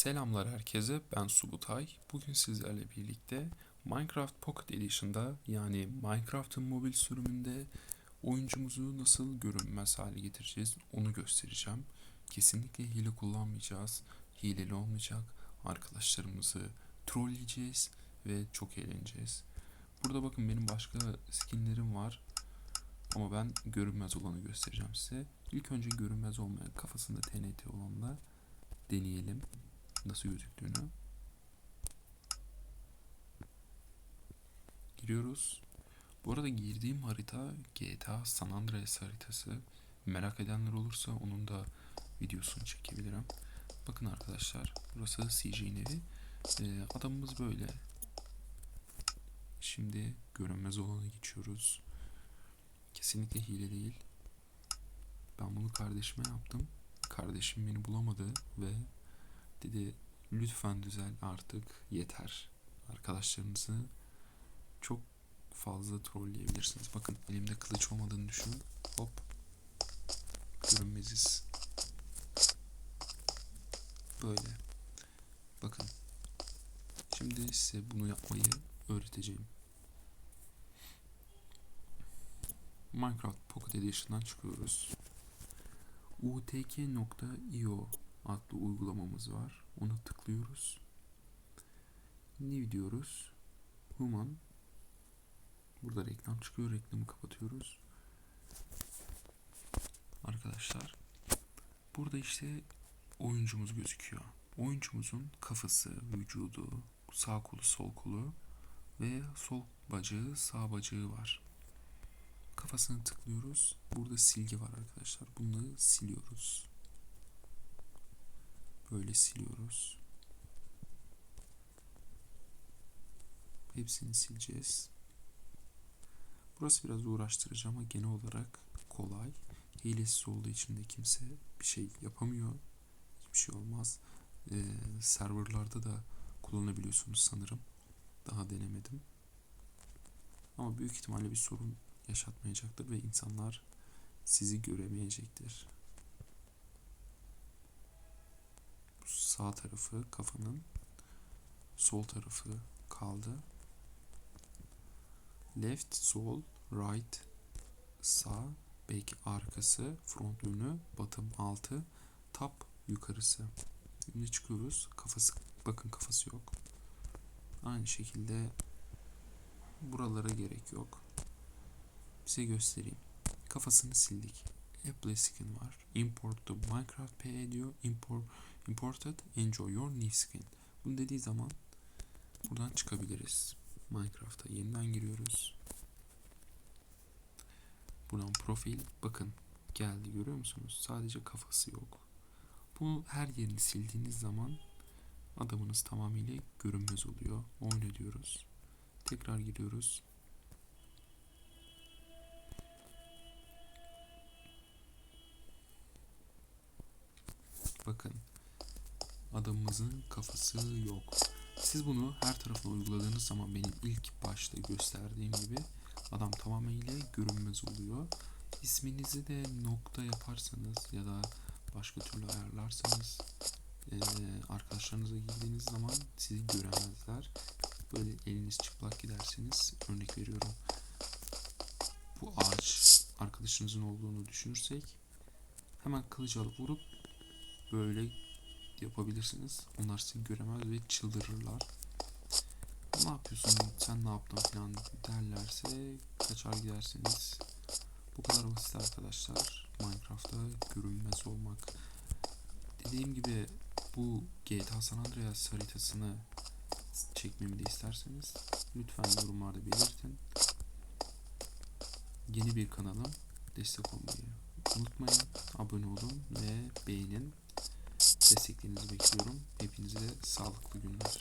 Selamlar herkese, ben Subutay. Bugün sizlerle birlikte Minecraft Pocket Edition'da yani Minecraft'ın mobil sürümünde oyuncumuzu nasıl görünmez hale getireceğiz onu göstereceğim. Kesinlikle hile kullanmayacağız, hileli olmayacak. Arkadaşlarımızı trolleyeceğiz ve çok eğleneceğiz. Burada bakın benim başka skinlerim var. Ama ben görünmez olanı göstereceğim size. İlk önce görünmez olmayan kafasında TNT olanla deneyelim nasıl gözüktüğünü. Giriyoruz. Bu arada girdiğim harita GTA San Andreas haritası. Merak edenler olursa onun da videosunu çekebilirim. Bakın arkadaşlar burası CJ'nin evi. Ee, adamımız böyle. Şimdi görünmez olana geçiyoruz. Kesinlikle hile değil. Ben bunu kardeşime yaptım. Kardeşim beni bulamadı ve dedi lütfen düzel artık yeter. Arkadaşlarınızı çok fazla trolleyebilirsiniz. Bakın elimde kılıç olmadığını düşünün. Hop. Görünmeziz. Böyle. Bakın. Şimdi size bunu yapmayı öğreteceğim. Minecraft Pocket Edition'dan çıkıyoruz. utk.io adlı uygulamamız var. Ona tıklıyoruz. New diyoruz. Human. Burada reklam çıkıyor. Reklamı kapatıyoruz. Arkadaşlar. Burada işte oyuncumuz gözüküyor. Oyuncumuzun kafası, vücudu, sağ kolu, sol kolu ve sol bacağı, sağ bacağı var. Kafasını tıklıyoruz. Burada silgi var arkadaşlar. Bunları siliyoruz. Böyle siliyoruz. Hepsini sileceğiz. Burası biraz uğraştırıcı ama genel olarak kolay. Hilesiz olduğu için de kimse bir şey yapamıyor. Hiçbir şey olmaz. Ee, serverlarda da kullanabiliyorsunuz sanırım. Daha denemedim. Ama büyük ihtimalle bir sorun yaşatmayacaktır ve insanlar sizi göremeyecektir. Sağ tarafı kafanın sol tarafı kaldı. Left, sol, right, sağ, back arkası, front önü, bottom altı, top yukarısı. Şimdi çıkıyoruz. Kafası bakın kafası yok. Aynı şekilde buralara gerek yok. Size göstereyim. Kafasını sildik. Apple skin var. Import to Minecraft PE diyor. Import, imported enjoy your new skin. Bunu dediği zaman buradan çıkabiliriz. Minecraft'a yeniden giriyoruz. Buradan profil bakın geldi görüyor musunuz? Sadece kafası yok. Bu her yerini sildiğiniz zaman adamınız tamamıyla görünmez oluyor. Oyna diyoruz. Tekrar giriyoruz. Bakın adamımızın kafası yok. Siz bunu her tarafına uyguladığınız zaman benim ilk başta gösterdiğim gibi adam tamamıyla görünmez oluyor. İsminizi de nokta yaparsanız ya da başka türlü ayarlarsanız e, arkadaşlarınıza girdiğiniz zaman sizi göremezler. Böyle eliniz çıplak giderseniz örnek veriyorum. Bu ağaç arkadaşınızın olduğunu düşünürsek hemen kılıcı alıp vurup böyle yapabilirsiniz. Onlar sizi göremez ve çıldırırlar. Ne yapıyorsun sen ne yaptın falan derlerse kaçar gidersiniz. Bu kadar basit arkadaşlar. Minecraft'ta görünmez olmak. Dediğim gibi bu GTA San Andreas haritasını çekmemi de isterseniz lütfen yorumlarda belirtin. Yeni bir kanalım. Destek olmayı unutmayın. Abone olun ve beğenin. Desteklerinizi bekliyorum. Hepinize sağlıklı günler.